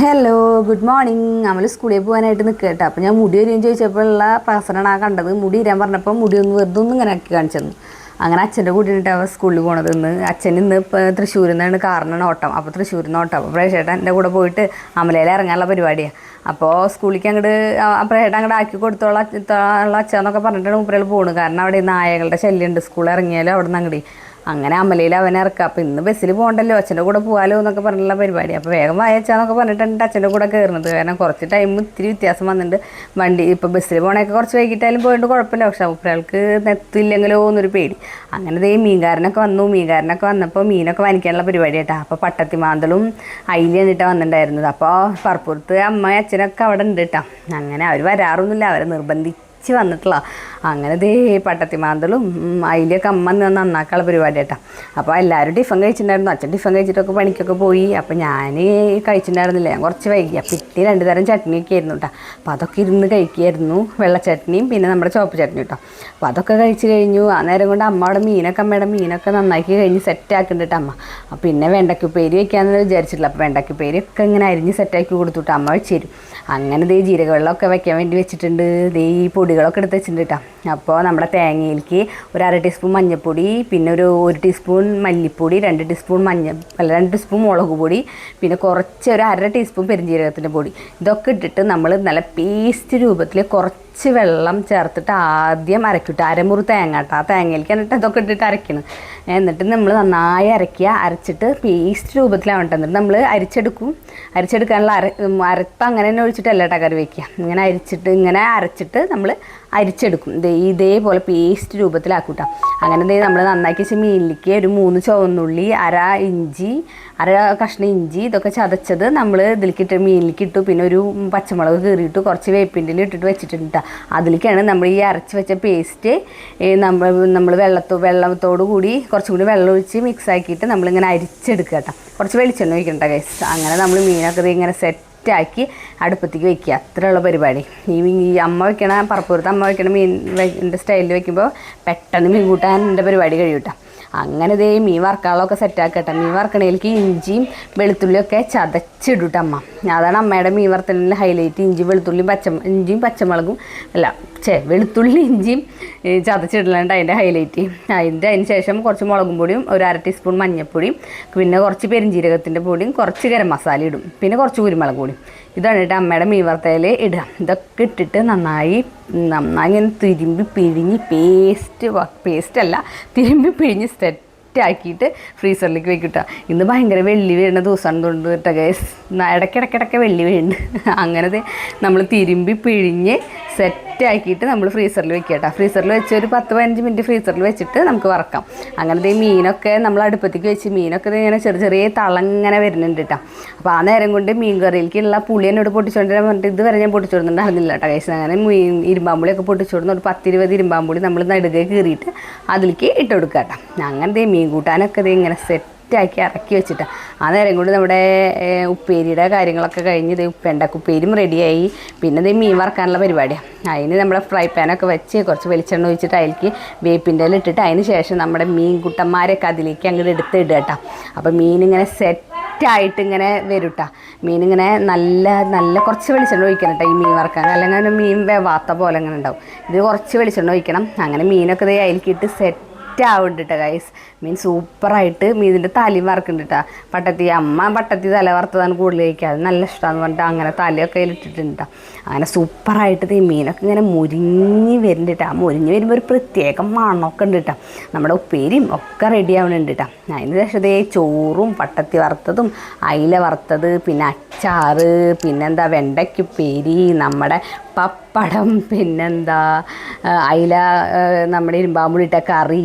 Hello good morning നമ്മൾ സ്കൂളിൽ പോകാനായിട്ട് നിൽക്കുക കേട്ടോ. അപ്പോൾ ഞാൻ മുടി വരികയും ചോദിച്ചപ്പോഴുള്ള പ്രസനാണ് കണ്ടത്. മുടി ഇരാൻ പറഞ്ഞപ്പോൾ മുടി ഒന്ന് വെറുതെ ഒന്നും ഇങ്ങനെ ആക്കി കാണിച്ചു അങ്ങനെ അച്ഛന്റെ കൂട്ടിയിട്ട് അവ സ്കൂളിൽ പോണത് ഇന്ന്. അച്ഛൻ ഇന്ന് ഇപ്പോൾ തൃശ്ശൂരിൽ നിന്നാണ് കാറിനാണ് ഓട്ടം. അപ്പോൾ തൃശ്ശൂരിൽ നിന്ന് ഓട്ടം. അപ്പോൾ പ്രേക്ഷേട്ടൻ എന്റെ കൂടെ പോയിട്ട് അമലയിൽ ഇറങ്ങാനുള്ള പരിപാടിയാണ് അപ്പോൾ സ്കൂളിലേക്ക് അങ്ങോട്ട് പ്രേക്ഷേട്ടൻ അങ്ങോട്ട് ആക്കി കൊടുത്തോളാം ഉള്ള അച്ഛന്നൊക്കെ പറഞ്ഞിട്ടാണ് മൂപ്പരകൾ പോകുന്നത് കാരണം അവിടെ നായകളുടെ ശല്യമുണ്ട് സ്കൂളിൽ ഇറങ്ങിയാലും അവിടെ നിന്ന് അങ്ങോട്ട് അങ്ങനെ അമലയിൽ അവനെ ഇറക്കുക. അപ്പോൾ ഇന്ന് ബസ്സിൽ പോകണ്ടല്ലോ. അച്ഛന്റെ കൂടെ പോകാലോ എന്നൊക്കെ പറഞ്ഞുള്ള പരിപാടി. അപ്പോൾ വേഗം വായച്ചാന്നൊക്കെ പറഞ്ഞിട്ടുണ്ട് അച്ഛന്റെ കൂടെ കയറുന്നത്. കാരണം കുറച്ച് ടൈം ഇത്തിരി വ്യത്യാസം വന്നിട്ടുണ്ട്. വണ്ടി ഇപ്പോൾ ബസ്സിൽ പോകണമൊക്കെ കുറച്ച് വൈകിട്ടായാലും പോയിട്ട് കുഴപ്പമില്ല. പക്ഷേ അപ്പുറയാൾക്ക് നെത്തില്ലെങ്കിലോ എന്നൊരു പേടി. അങ്ങനെ ദേ മീൻകാരനൊക്കെ വന്നു. മീൻകാരനൊക്കെ വന്നപ്പോൾ മീനൊക്കെ വാങ്ങിക്കാനുള്ള പരിപാടി കേട്ടോ. അപ്പോൾ പട്ടത്തിമാന്തലും അയിൽ എന്നിട്ട് വന്നിട്ടുണ്ടായിരുന്നത്. അപ്പോൾ പറപ്പുറത്ത് അമ്മയും അച്ഛനൊക്കെ അവിടെ ഉണ്ട് കേട്ടോ. അങ്ങനെ അവർ വരാറൊന്നുമില്ല. അവരെ നിർബന്ധിച്ച് തിരിച്ച് വന്നിട്ടുള്ള അങ്ങനെ ദേ പട്ടത്തിമാന്തളും അതിന്റെയൊക്കെ അമ്മ നിന്ന് നന്നാക്കാനുള്ള പരിപാടി കേട്ടോ അപ്പോൾ എല്ലാവരും ടിഫൻ കഴിച്ചിട്ടുണ്ടായിരുന്നു. അച്ഛൻ ടിഫൻ കഴിച്ചിട്ടൊക്കെ പണിക്കൊക്കെ പോയി. അപ്പോൾ ഞാൻ കഴിച്ചിട്ടുണ്ടായിരുന്നില്ല. ഞാൻ കുറച്ച് വൈകി. അപ്പം ഇട്ടി രണ്ട് തരം ചട്നിയൊക്കെ ആയിരുന്നു കേട്ടോ അപ്പോൾ അതൊക്കെ ഇരുന്ന് കഴിക്കുമായിരുന്നു വെള്ള ചട്നിയും പിന്നെ നമ്മുടെ ചോപ്പ് ചട്നി കേട്ടോ അപ്പോൾ അതൊക്കെ കഴിച്ച് കഴിഞ്ഞു. ആ നേരം കൊണ്ട് അമ്മയുടെ മീനൊക്കെ അമ്മയുടെ മീനൊക്കെ നന്നാക്കി കഴിഞ്ഞ് സെറ്റ് ആക്കുന്നുണ്ട് അമ്മ. അപ്പോൾ പിന്നെ വെണ്ടയ്ക്കുപ്പേരി വയ്ക്കാമെന്ന് വിചാരിച്ചിട്ടില്ല. അപ്പോൾ വെണ്ടയ്ക്കുപ്പേരി ഒക്കെ ഇങ്ങനെ അരിഞ്ഞ് സെറ്റാക്കി കൊടുത്തുട്ട് അമ്മ വെച്ച് തരും. അങ്ങനെ ദേ ജീരകവെള്ളമൊക്കെ വയ്ക്കാൻ വേണ്ടി വെച്ചിട്ടുണ്ട്. ദേ ഈ പൊടികളൊക്കെ എടുത്ത് വെച്ചിട്ടുണ്ട് കേട്ടോ അപ്പോൾ നമ്മുടെ തേങ്ങയിലേക്ക് ഒരു അര ടീസ്പൂൺ മഞ്ഞൾപ്പൊടി പിന്നെ ഒരു ഒരു ടീസ്പൂൺ മല്ലിപ്പൊടി രണ്ട് ടീസ്പൂൺ മഞ്ഞ അല്ല രണ്ട് ടീസ്പൂൺ മുളക് പൊടി പിന്നെ കുറച്ച് ഒരു അര ടീസ്പൂൺ പെരിഞ്ജീരകത്തിന്റെ പൊടി. ഇതൊക്കെ ഇട്ടിട്ട് നമ്മൾ നല്ല പേസ്റ്റ് രൂപത്തിൽ കുറച്ച് വെള്ളം ചേർത്തിട്ട് ആദ്യം അരക്കിട്ട്. അരമുറി തേങ്ങ കേട്ടോ. ആ തേങ്ങയിലേക്ക് എന്നിട്ട് ഇതൊക്കെ ഇട്ടിട്ട് അരയ്ക്കണം. എന്നിട്ട് നമ്മൾ നന്നായി അരയ്ക്കുക. അരച്ചിട്ട് പേസ്റ്റ് രൂപത്തിലാവട്ടെ എന്നിട്ട് നമ്മൾ അരിച്ചെടുക്കും. അരിച്ചെടുക്കാനുള്ള അര അരപ്പ് അങ്ങനെ തന്നെ ഒഴിച്ചിട്ടല്ല കേട്ടോ കറി വയ്ക്കുക ഇങ്ങനെ അരിച്ചിട്ട് ഇങ്ങനെ അരച്ചിട്ട് നമ്മൾ അരിച്ചെടുക്കും. ഇതേപോലെ പേസ്റ്റ് രൂപത്തിലാക്കൂട്ട. അങ്ങനെ ദേ നമ്മൾ നന്നാക്കി വെച്ച മീനിലേക്ക് ഒരു മൂന്ന് ചുവന്നുള്ളി അര ഇഞ്ചി അര കഷ്ണം ഇഞ്ചി ഇതൊക്കെ ചതച്ചത് നമ്മൾ ഇതിലേക്ക് ഇട്ട് മീനിലേക്ക് ഇട്ടു പിന്നെ ഒരു പച്ചമുളക് കീറിയിട്ട് കുറച്ച് വേപ്പിന്റെ ഇട്ടിട്ട് വെച്ചിട്ടുണ്ട് ട്ടോ. അതിലേക്കാണ് നമ്മൾ ഈ അരച്ച് വെച്ച പേസ്റ്റ് നമ്മൾ നമ്മൾ വെള്ളത്തോ വെള്ളത്തോടു കൂടി കുറച്ചും കൂടി വെള്ളം ഒഴിച്ച് മിക്സ് ആക്കിയിട്ട് നമ്മളിങ്ങനെ അരിച്ചെടുക്കുക കേട്ടോ കുറച്ച് വെളിച്ചെണ്ണ ഒഴിക്കണ്ട ഗൈസ് അങ്ങനെ നമ്മൾ മീനൊക്കെ ഇങ്ങനെ സെറ്റ് സെറ്റാക്കി അടുപ്പത്തേക്ക് വെക്കുക. അത്രയുള്ള പരിപാടി. ഈ ഈ അമ്മ വെക്കണ പറപ്പുറത്ത് അമ്മ വെക്കണ മീൻ സ്റ്റൈലിൽ വെക്കുമ്പോൾ പെട്ടെന്ന് മീൻ കൂട്ടാൻ എന്റെ പരിപാടി കഴിയൂട്ടാ. അങ്ങനെ ദേ മീൻ വറക്കാളൊക്കെ സെറ്റാക്കട്ടെ മീൻ വറക്കണേലേക്ക് ഇഞ്ചിയും വെളുത്തുള്ളിയൊക്കെ ചതച്ചിടും അമ്മ അതാണ് അമ്മയുടെ മീൻ വറുത്തലിന്റെ ഹൈലൈറ്റ് ഇഞ്ചി വെളുത്തുള്ളിയും പച്ച ഇഞ്ചിയും പച്ചമുളകും അല്ല ചേ വെളുത്തുള്ളി ഇഞ്ചിയും ചതച്ചിടലുണ്ട് അതിന്റെ ഹൈലൈറ്റ് അതിന്റെ അതിന് ശേഷം കുറച്ച് മുളകും പൊടിയും ഒരു അര ടീസ്പൂൺ മഞ്ഞൾപ്പൊടിയും പിന്നെ കുറച്ച് പെരിഞ്ജീരകത്തിന്റെ പൊടിയും കുറച്ച് ഗരം മസാല ഇടും. പിന്നെ കുറച്ച് കുരുമുളക് പൊടിയും. ഇതാണ് കേട്ടോ അമ്മയുടെ മീൻ വറുത്തയിൽ ഇടുക. ഇതൊക്കെ ഇട്ടിട്ട് നന്നായി നന്നായി ഇങ്ങനെ തിരുമ്പി പിഴിഞ്ഞ് പേസ്റ്റ് പേസ്റ്റ് അല്ല തിരുമ്പി പിഴിഞ്ഞ് സെറ്റ് ആക്കിയിട്ട് ഫ്രീസറിലേക്ക് വെക്കിട്ട ഇന്ന് ഭയങ്കര വെള്ളി വീഴുന്ന ദിവസമാണ് കൊണ്ട് കേട്ടോ ഗൈസ് ഇടയ്ക്കിടയ്ക്കിടയ്ക്ക് വെള്ളി വീഴുന്നുണ്ട്. അങ്ങനത്തെ നമ്മൾ തിരുമ്പി പിഴിഞ്ഞ് സെറ്റ് ആക്കിയിട്ട് നമ്മൾ ഫ്രീസറിൽ വെക്കുക കേട്ടോ. ഫ്രീസറിൽ വെച്ച് ഒരു പത്ത് പതിനഞ്ച് മിനിറ്റ് ഫ്രീസറിൽ വെച്ചിട്ട് നമുക്ക് വറക്കാം. അങ്ങനത്തെ ഈ മീനൊക്കെ നമ്മൾ അടുപ്പത്തേക്ക് വെച്ച് മീനൊക്കെ ഇങ്ങനെ ചെറിയ ചെറിയ തളങ്ങനെ വരുന്നുണ്ട് കേട്ടോ. അപ്പോൾ ആ നേരം കൊണ്ട് മീൻ കറിയിലേക്കുള്ള പുളി എന്നോട് പൊട്ടിച്ചുകൊണ്ടിരാൻ പറഞ്ഞിട്ട് ഇതുവരെ ഞാൻ പൊട്ടിച്ചോടുന്നുണ്ടായിരുന്നില്ല കേട്ടോ കഴിച്ചത് അങ്ങനെ മീൻ ഇരുമ്പാമ്പുളിയൊക്കെ പൊട്ടിച്ചുകൊടുന്ന ഒരു പത്തിരുപത് ഇരുമ്പാമ്പുളി നമ്മൾ നടുകെ കീറിയിട്ട് അതിലേക്ക് ഇട്ട് കൊടുക്കുക കേട്ടോ. അങ്ങനത്തെ മീൻ കൂട്ടാനൊക്കെ ഇങ്ങനെ സെറ്റ് സെറ്റാക്കി ഇറക്കി വെച്ചിട്ട്. ആ നേരം കൊണ്ട് നമ്മുടെ ഉപ്പേരിയുടെ കാര്യങ്ങളൊക്കെ കഴിഞ്ഞ് ഇത് ഉപ്പേണ്ടക്ക് ഉപ്പേരിയും റെഡിയായി. പിന്നെ ഇത് മീൻ വറക്കാനുള്ള പരിപാടിയാണ് അതിന് നമ്മുടെ ഫ്രൈ പാനൊക്കെ വെച്ച് കുറച്ച് വെളിച്ചെണ്ണ ഒഴിച്ചിട്ട് അതിലേക്ക് വേപ്പിന്റെ ഇട്ടിട്ട് അതിന് ശേഷം നമ്മുടെ മീൻ കുട്ടന്മാരൊക്കെ അതിലേക്ക് അങ്ങോട്ട് എടുത്ത് ഇടുക കേട്ടോ. അപ്പോൾ സെറ്റായിട്ട് ഇങ്ങനെ വരും കേട്ടോ മീനിങ്ങനെ നല്ല നല്ല കുറച്ച് വെളിച്ചെണ്ണ ഒഴിക്കണം കേട്ടോ ഈ മീൻ വറക്കാൻ. അല്ലെങ്കിൽ മീൻ വേവാത്ത പോലെ ഇങ്ങനെ ഉണ്ടാവും. ഇത് കുറച്ച് വെളിച്ചെണ്ണ ഒഴിക്കണം. അങ്ങനെ മീനൊക്കെ ഇത് അതിലേക്ക് ഇട്ട് സെറ്റ് സെറ്റ് ആവുന്നുണ്ട് കേട്ടോ ഗൈസ് മീൻ സൂപ്പറായിട്ട് മീനിന്റെ തലയും വറക്കുന്നുണ്ട് കേട്ടോ പട്ടത്തി അമ്മ പട്ടത്തി തല വറുത്തതാണ് കൂടുതൽ കഴിക്കുക. അത് നല്ല ഇഷ്ടമാണെന്ന് പറഞ്ഞിട്ട് അങ്ങനെ തലയൊക്കെ ഇട്ടിട്ടുണ്ട് ട്ടോ. അങ്ങനെ സൂപ്പറായിട്ട് ഈ മീനൊക്കെ ഇങ്ങനെ മുരിഞ്ഞ് വരുന്നുണ്ട് കേട്ടോ മുരിഞ്ഞ് വരുമ്പോൾ ഒരു പ്രത്യേക മണമൊക്കെ ഉണ്ട് കേട്ടോ നമ്മുടെ ഉപ്പേരിയും ഒക്കെ റെഡി ആവുന്നുണ്ട് കേട്ടോ അതിന് ശേഷം ചോറും പട്ടത്തി വറുത്തതും അയില വറുത്തത് പിന്നെ അച്ചാർ പിന്നെന്താ വെണ്ടയ്ക്കുപ്പേരി നമ്മുടെ പപ്പടം പിന്നെന്താ അയില നമ്മുടെ ഇരുമ്പാമ്പുളിട്ട കറി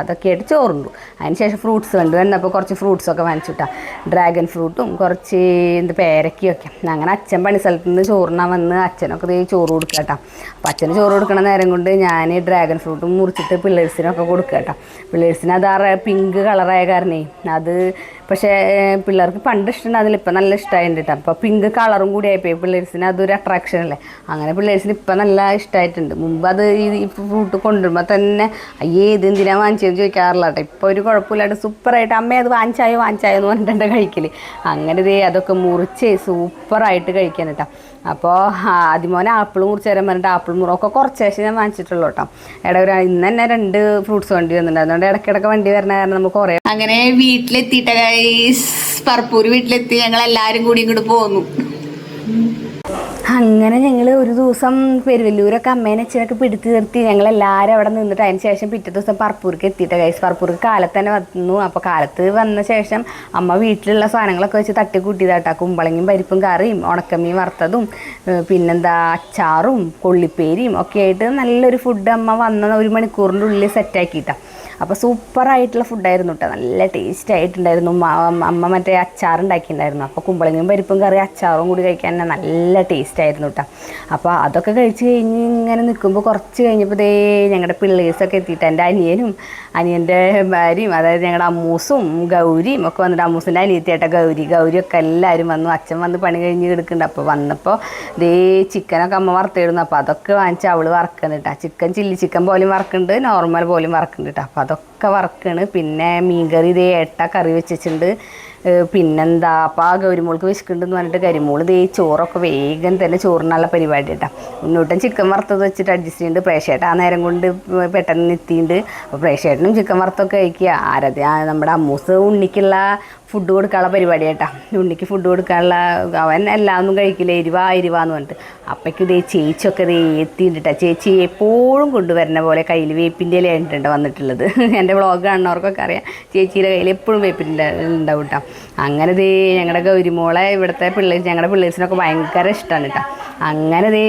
അതൊക്കെ ആയിട്ട് ചോറുണ്ടു. അതിന് ശേഷം ഫ്രൂട്ട്സ് കണ്ടു. വന്നപ്പോൾ കുറച്ച് ഫ്രൂട്ട്സൊക്കെ വാങ്ങിച്ചുട്ടാ. ഡ്രാഗൺ ഫ്രൂട്ടും കുറച്ച് എന്ത് പേരക്കൊക്കെ അങ്ങനെ അച്ഛൻ പണി സ്ഥലത്ത് നിന്ന് ചോറിനാ വന്ന് അച്ഛനൊക്കെ ചോറ് കൊടുക്കുക കേട്ടോ അപ്പോൾ അച്ഛന് ചോറ് കൊടുക്കണ നേരം കൊണ്ട് ഞാൻ ഡ്രാഗൺ ഫ്രൂട്ടും മുറിച്ചിട്ട് പിള്ളേഴ്സിനൊക്കെ കൊടുക്കുക കേട്ടോ പിള്ളേഴ്സിന് അത് ആ പിങ്ക് കളറായ കാരണേ അത് പക്ഷേ പിള്ളേർക്ക് പണ്ട് ഇഷ്ടമുണ്ടായിരുന്നില്ല ഇപ്പം നല്ല ഇഷ്ടമായിട്ടുണ്ട് കേട്ടോ അപ്പോൾ പിങ്ക് കളറും കൂടി ആയിപ്പോയി. പിള്ളേഴ്സിന് അതൊരു അട്രാക്ഷൻ അല്ലേ? അങ്ങനെ പിള്ളേഴ്സിന് ഇപ്പം നല്ല ഇഷ്ടമായിട്ടുണ്ട് മുമ്പ് അത് ഈ ഫ്രൂട്ട് കൊണ്ടുവരുമ്പോൾ തന്നെ അയ്യേ ഇത് എന്തിനാ വാങ്ങിച്ചതെന്ന് ചോദിക്കാറില്ല കേട്ടോ ഇപ്പോൾ ഒരു കുഴപ്പമില്ലാണ്ട് സൂപ്പറായിട്ട് അമ്മ അത് വാങ്ങിച്ചായോ വാങ്ങിച്ചായോ എന്ന് പറഞ്ഞിട്ടുണ്ട് കഴിക്കൽ അങ്ങനെ ദേ അതൊക്കെ മുറിച്ച് സൂപ്പറായിട്ട് കഴിക്കാൻ കേട്ടോ അപ്പോൾ ആദ്യമോനെ ആപ്പിൾ മുറിച്ച് തരാൻ പറഞ്ഞിട്ട് ആപ്പിൾ മുറൊക്കെ കുറച്ച് ശേഷം ഞാൻ വാങ്ങിച്ചിട്ടുള്ളൂ കേട്ടോ ഇട ഒരു ഇന്ന് തന്നെ രണ്ട് ഫ്രൂട്ട്സ് വണ്ടി വന്നിട്ടുണ്ട്. അതുകൊണ്ട് ഇടയ്ക്കിടയ്ക്ക് വണ്ടി വരുന്ന കാരണം നമുക്ക് കുറേ അങ്ങനെ വീട്ടിലെത്തിയിട്ട ഗൈസ് പറപ്പൂര് വീട്ടിലെത്തി. ഞങ്ങൾ എല്ലാവരും കൂടി ഇങ്ങോട്ട് പോന്നു. അങ്ങനെ ഞങ്ങൾ ഒരു ദിവസം പെരുവല്ലൂരൊക്കെ അമ്മേനെ അച്ഛനൊക്കെ പിടിച്ചു നിർത്തി. ഞങ്ങൾ എല്ലാവരും അവിടെ നിന്നിട്ട് അതിന് ശേഷം പിറ്റേ ദിവസം പറപ്പൂർക്ക് എത്തിയിട്ട് കൈസ് പറപ്പൂർക്ക് കാലത്ത് തന്നെ വന്നു. അപ്പോൾ കാലത്ത് വന്ന ശേഷം അമ്മ വീട്ടിലുള്ള സാധനങ്ങളൊക്കെ വെച്ച് തട്ടി കൂട്ടിയതാട്ടാ. കുമ്പളങ്ങയും പരിപ്പും കറിയും ഉണക്കമീൻ വറുത്തതും പിന്നെന്താ അച്ചാറും കൊള്ളിപ്പേരിയും ഒക്കെ ആയിട്ട് നല്ലൊരു ഫുഡ് അമ്മ വന്ന ഒരു മണിക്കൂറിന്റെ ഉള്ളിൽ സെറ്റാക്കിയിട്ടാണ് അപ്പോൾ സൂപ്പറായിട്ടുള്ള ഫുഡായിരുന്നു കേട്ടോ നല്ല ടേസ്റ്റ് ആയിട്ടുണ്ടായിരുന്നു. അമ്മ മറ്റേ അച്ചാറുണ്ടാക്കിയിട്ടുണ്ടായിരുന്നു. അപ്പോൾ കുമ്പളങ്ങയും പരിപ്പും കറി അച്ചാറും കൂടി കഴിക്കാൻ നല്ല ടേസ്റ്റ് ആയിരുന്നു കേട്ടോ അപ്പോൾ അതൊക്കെ കഴിച്ച് കഴിഞ്ഞ് ഇങ്ങനെ നിൽക്കുമ്പോൾ കുറച്ച് കഴിഞ്ഞപ്പോൾ ദേ ഞങ്ങളുടെ പിള്ളേഴ്സൊക്കെ എത്തിയിട്ട് എന്റെ അനിയനും അനിയന്റെ ഭാര്യയും അതായത് ഞങ്ങളുടെ അമ്മൂസും ഗൗരിയും ഒക്കെ വന്നിട്ട് അമ്മൂസിന്റെ അനിയത്തിയേട്ട ഗൗരി ഗൗരിയൊക്കെ എല്ലാവരും വന്നു. അച്ഛൻ വന്ന് പണി കഴിഞ്ഞ് കിടക്കുന്നുണ്ട്. അപ്പോൾ വന്നപ്പോൾ ദേ ചിക്കനൊക്കെ അമ്മ വറുത്തിടുന്നു. അപ്പോൾ അതൊക്കെ വാങ്ങിച്ച് അവൾ വറക്കുന്നുണ്ട് ചിക്കൻ ചില്ലി ചിക്കൻ പോലും വറക്കുന്നുണ്ട്. നോർമൽ പോലും വറക്കുന്നുണ്ട് അപ്പോൾ അതൊക്കെ വറക്കാണ്. പിന്നെ മീൻകറി ഇതേ ഏട്ട കറി വെച്ചിട്ടുണ്ട്. പിന്നെന്താ അപ്പം ആ ഗൗരിമോൾക്ക് വിശക്കുന്നുണ്ടെന്ന് പറഞ്ഞിട്ട് കരിമോൾ ഇതേ ചോറൊക്കെ വേഗം തന്നെ ചോറിനുള്ള പരിപാടി കേട്ടോ ഉണ്ണൂട്ടൻ ചിക്കൻ വറുത്തത് വെച്ചിട്ട് അഡ്ജസ്റ്റ് ചെയ്യുന്നുണ്ട് പ്രേക്ഷേട്ടൻ ആ നേരം കൊണ്ട് പെട്ടെന്ന് എത്തിയിട്ടുണ്ട് അപ്പോൾ പ്രേക്ഷേട്ടനും ചിക്കൻ വറുത്തൊക്കെ കഴിക്കുക. ആരതി നമ്മുടെ അമ്മൂസ് ഉണ്ണിക്കുള്ള ഫുഡ് കൊടുക്കാനുള്ള പരിപാടി കേട്ടാ ഉണ്ണിക്ക് ഫുഡ് കൊടുക്കാനുള്ള അവൻ എല്ലാം ഒന്നും കഴിക്കില്ല എരിവാ എരിവാന്ന് പറഞ്ഞിട്ട്. അപ്പയ്ക്ക് ഇതേ ചേച്ചിയൊക്കെ ഇത് എത്തിയിട്ടാ ചേച്ചി എപ്പോഴും കൊണ്ടുവരുന്ന പോലെ കയ്യിൽ വേപ്പിന്റെ ഇല ആയിട്ടുണ്ട് വന്നിട്ടുള്ളത്. എന്റെ വ്ളോഗ് കാണുന്നവർക്കൊക്കെ അറിയാം. ചേച്ചിയുടെ കയ്യിൽ എപ്പോഴും വേപ്പിന്റെ ഉണ്ടാവും കേട്ടോ അങ്ങനെ ദേ ഞങ്ങളുടെ ഗൗരിമോളെ ഇവിടുത്തെ പിള്ളേർ ഞങ്ങളുടെ പിള്ളേഴ്സിനൊക്കെ ഭയങ്കര ഇഷ്ടമാണ് കേട്ടോ അങ്ങനെ ദേ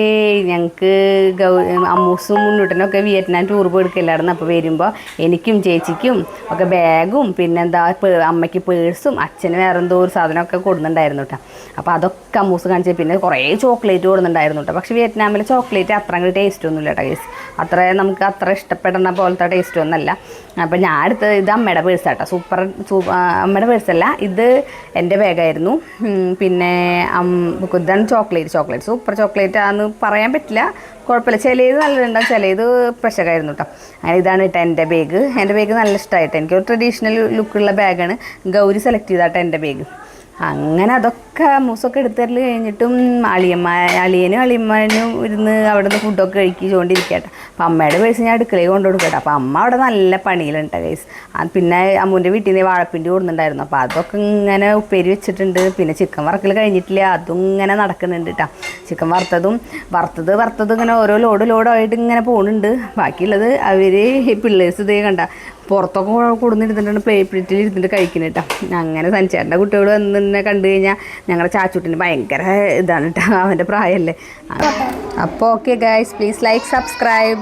ഞങ്ങൾക്ക് ഗൗ അമ്മൂസും മുന്നൂട്ടനൊക്കെ വിയറ്റ്നാം ടൂർ പോയെടുക്കില്ലായിരുന്നു അപ്പോൾ വരുമ്പോൾ എനിക്കും ചേച്ചിക്കും ഒക്കെ ബാഗും പിന്നെന്താ അമ്മയ്ക്ക് പേഴ്സും അച്ഛന് വേറെ എന്തോ ഒരു സാധനമൊക്കെ കൊടുന്നുണ്ടായിരുന്നു കേട്ടോ അപ്പോൾ അതൊക്കെ അമ്മൂസ് കാണിച്ച് പിന്നെ കുറേ ചോക്ലേറ്റ് കൊടുന്നുണ്ടായിരുന്നു കേട്ടോ പക്ഷേ വിയറ്റ്നാമിലെ ചോക്ലേറ്റ് അത്ര അങ്ങോട്ട് ടേസ്റ്റ് ഒന്നുമില്ല കേട്ടോ ഗേസ് അത്ര നമുക്ക് അത്ര ഇഷ്ടപ്പെടുന്ന പോലത്തെ ടേസ്റ്റ് ഒന്നല്ല അപ്പോൾ ഞാൻ അടുത്ത് ഇത് അമ്മയുടെ പേഴ്സ് കേട്ടോ സൂപ്പർ അമ്മയുടെ പേഴ്സല്ല ഇത് എന്റെ ബാഗായിരുന്നു പിന്നെ ഇതാണ് ചോക്ലേറ്റ് ചോക്ലേറ്റ് സൂപ്പർ ചോക്ലേറ്റ് ആണെന്ന് പറയാൻ പറ്റില്ല. കുഴപ്പമില്ല. ചിലത് നല്ലതുണ്ടാവും ചിലത് പ്രഷറായിരുന്നു കേട്ടോ അങ്ങനെ ഇതാണ് കേട്ടോ എന്റെ ബാഗ് എന്റെ ബാഗ് നല്ല ഇഷ്ടമായിട്ട് എനിക്ക് ഒരു ട്രഡീഷണൽ ലുക്കുള്ള ബാഗാണ് ഗൗരി സെലക്ട് ചെയ്താട്ടോ എന്റെ ബാഗ് അങ്ങനെ അതൊക്കെ മൂസൊക്കെ എടുത്തരൽ കഴിഞ്ഞിട്ടും അളിയമ്മ അളിയനും അളിയമ്മനും ഇരുന്ന് അവിടെ നിന്ന് ഫുഡൊക്കെ കഴിച്ചുകൊണ്ടിരിക്കട്ടെ. അപ്പം അമ്മയുടെ പേഴ്സ് ഞാൻ അടുക്കളയിൽ കൊണ്ടു കൊടുക്കട്ടെ അപ്പം അമ്മ അവിടെ നല്ല പണിയിലുണ്ട് കേസ് പിന്നെ അമ്മൂന്റെ വീട്ടിൽ നിന്ന് വാഴപ്പിണ്ടി കൊടുക്കുന്നുണ്ടായിരുന്നു അപ്പോൾ അതൊക്കെ ഇങ്ങനെ ഉപ്പേരി വെച്ചിട്ടുണ്ട്. പിന്നെ ചിക്കൻ വറക്കൽ കഴിഞ്ഞിട്ടില്ല. അതും ഇങ്ങനെ നടക്കുന്നുണ്ട് കേട്ടോ ചിക്കൻ വറുത്തതും വറുത്തത് വറുത്തത് ഇങ്ങനെ ഓരോ ലോഡ് ലോഡായിട്ട് ഇങ്ങനെ പോകുന്നുണ്ട് ബാക്കിയുള്ളത് അവർ പിള്ളേഴ്സ് ഇതേ കണ്ട. പുറത്തൊക്കെ കൊടുന്നിരുന്നിട്ടാണ് പ്ലേ പ്ലേറ്റിൽ ഇരുന്നിട്ട് കഴിക്കുന്നത് കേട്ടോ അങ്ങനെ സഞ്ചാരിന്റെ കുട്ടികൾ വന്ന് എന്നെ കണ്ടു കഴിഞ്ഞാൽ ഞങ്ങളുടെ ചാച്ചൂട്ടിന് ഭയങ്കര ഇതാണ് കേട്ടോ അവന്റെ പ്രായമല്ലേ അപ്പോൾ okay guys please like subscribe